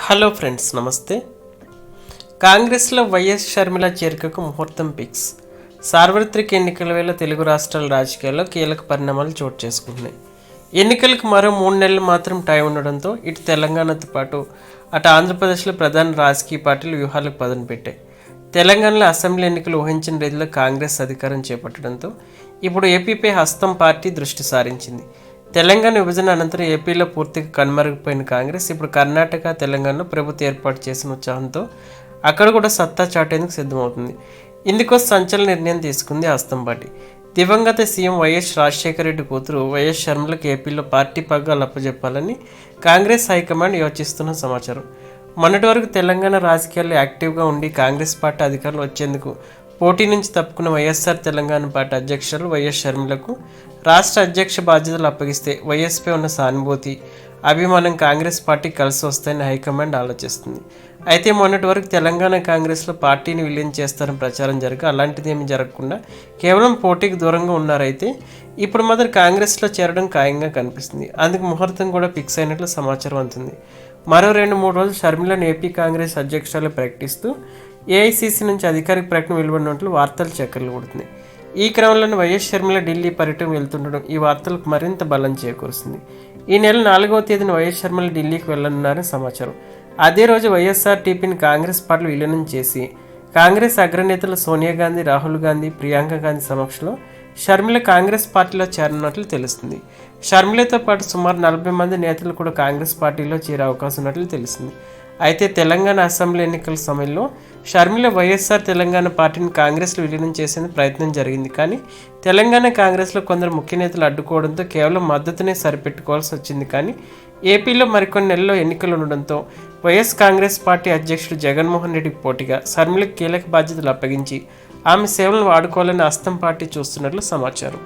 Hello friends నమస్తే. కాంగ్రెస్లో YS Sharmila చేరికకు ముహూర్తం పిక్స్ సార్వత్రిక ఎన్నికల వేళ తెలుగు రాష్ట్రాల రాజకీయాల్లో కీలక పరిణామాలు చోటు చేసుకుంటున్నాయి. ఎన్నికలకు మరో మూడు నెలలు మాత్రం టైం ఉండడంతో ఇటు తెలంగాణతో పాటు అటు ఆంధ్రప్రదేశ్లో ప్రధాన రాజకీయ పార్టీలు వ్యూహాలకు పదను పెట్టాయి. తెలంగాణలో అసెంబ్లీ ఎన్నికలు ఊహించిన రీతిలో కాంగ్రెస్ అధికారం చేపట్టడంతో ఇప్పుడు ఏపీపై హస్తం పార్టీ దృష్టి సారించింది. తెలంగాణ విభజన అనంతరం ఏపీలో పూర్తిగా కనుమరుగిపోయిన కాంగ్రెస్. ఇప్పుడు కర్ణాటక తెలంగాణలో ప్రభుత్వం ఏర్పాటు చేసిన ఉత్సాహంతో అక్కడ కూడా సత్తా చాటేందుకు సిద్ధమవుతుంది. ఇందుకోసం సంచలన నిర్ణయం తీసుకుంది హస్తం పార్టీ. దివంగత సీఎం వైఎస్ రాజశేఖర రెడ్డి కూతురు వైఎస్ శర్మలకు ఏపీలో పార్టీ పగ్గాలు అప్పజెప్పాలని కాంగ్రెస్ హైకమాండ్ యోచిస్తున్న సమాచారం. మొన్నటి వరకు తెలంగాణ రాజకీయాల్లో యాక్టివ్గా ఉండి కాంగ్రెస్ పార్టీ అధికారులు వచ్చేందుకు పోటీ నుంచి తప్పుకున్న వైఎస్ఆర్ తెలంగాణ పార్టీ అధ్యక్షులు వైఎస్ షర్మిలకు రాష్ట్ర అధ్యక్ష బాధ్యతలు అప్పగిస్తే వైఎస్పై ఉన్న సానుభూతి అభిమానం కాంగ్రెస్ పార్టీ కలిసి వస్తాయని హైకమాండ్ ఆలోచిస్తుంది. అయితే మొన్నటి వరకు తెలంగాణ కాంగ్రెస్లో పార్టీని విలీనం చేస్తారని ప్రచారం జరగ అలాంటిదేమీ జరగకుండా కేవలం పోటీకి దూరంగా ఉన్నారైతే ఇప్పుడు మాత్రం కాంగ్రెస్లో చేరడం ఖాయంగా కనిపిస్తుంది. అందుకు ముహూర్తం కూడా ఫిక్స్ అయినట్లు సమాచారం అందుతుంది. మరో రెండు మూడు రోజులు షర్మిలను ఏపీ కాంగ్రెస్ అధ్యక్షురాలు ప్రకటిస్తూ ఏఐసీసీ నుంచి అధికారిక ప్రకటన వెలువడినట్లు వార్తలు చక్కర్లు కొడుతుంది ఈ క్రమంలోనే వైఎస్ షర్మిల ఢిల్లీ పర్యటన వెళ్తుండడం ఈ వార్తలకు మరింత బలం చేకూరుస్తుంది. ఈ నెల నాలుగవ తేదీన వైఎస్ షర్మిల ఢిల్లీకి వెళ్ళనున్నారని సమాచారం. అదే రోజు వైఎస్ఆర్ టీపీని కాంగ్రెస్ పార్టీ విలీనం చేసి కాంగ్రెస్ అగ్రనేతలు సోనియా గాంధీ రాహుల్ గాంధీ ప్రియాంక గాంధీ సమక్షంలో షర్మిల కాంగ్రెస్ పార్టీలో చేరనున్నట్లు తెలుస్తుంది. షర్మిలతో పాటు సుమారు నలభై మంది నేతలు కూడా కాంగ్రెస్ పార్టీలో చేరే అవకాశం ఉన్నట్లు తెలిసింది అయితే తెలంగాణ అసెంబ్లీ ఎన్నికల సమయంలో షర్మిల వైఎస్ఆర్ తెలంగాణ పార్టీని కాంగ్రెస్లో విలీనం చేసేందుకు ప్రయత్నం జరిగింది. కానీ తెలంగాణ కాంగ్రెస్లో కొందరు ముఖ్య నేతలు అడ్డుకోవడంతో కేవలం మద్దతునే సరిపెట్టుకోవాల్సి వచ్చింది. కానీ ఏపీలో మరికొన్ని నెలల్లో ఎన్నికలు ఉండడంతో వైఎస్ కాంగ్రెస్ పార్టీ అధ్యక్షుడు జగన్మోహన్ రెడ్డికి పోటీగా షర్మిలకు కీలక బాధ్యతలు అప్పగించి ఆమె సేవలను వాడుకోవాలని అస్తం పార్టీ చూస్తున్నట్లు సమాచారం.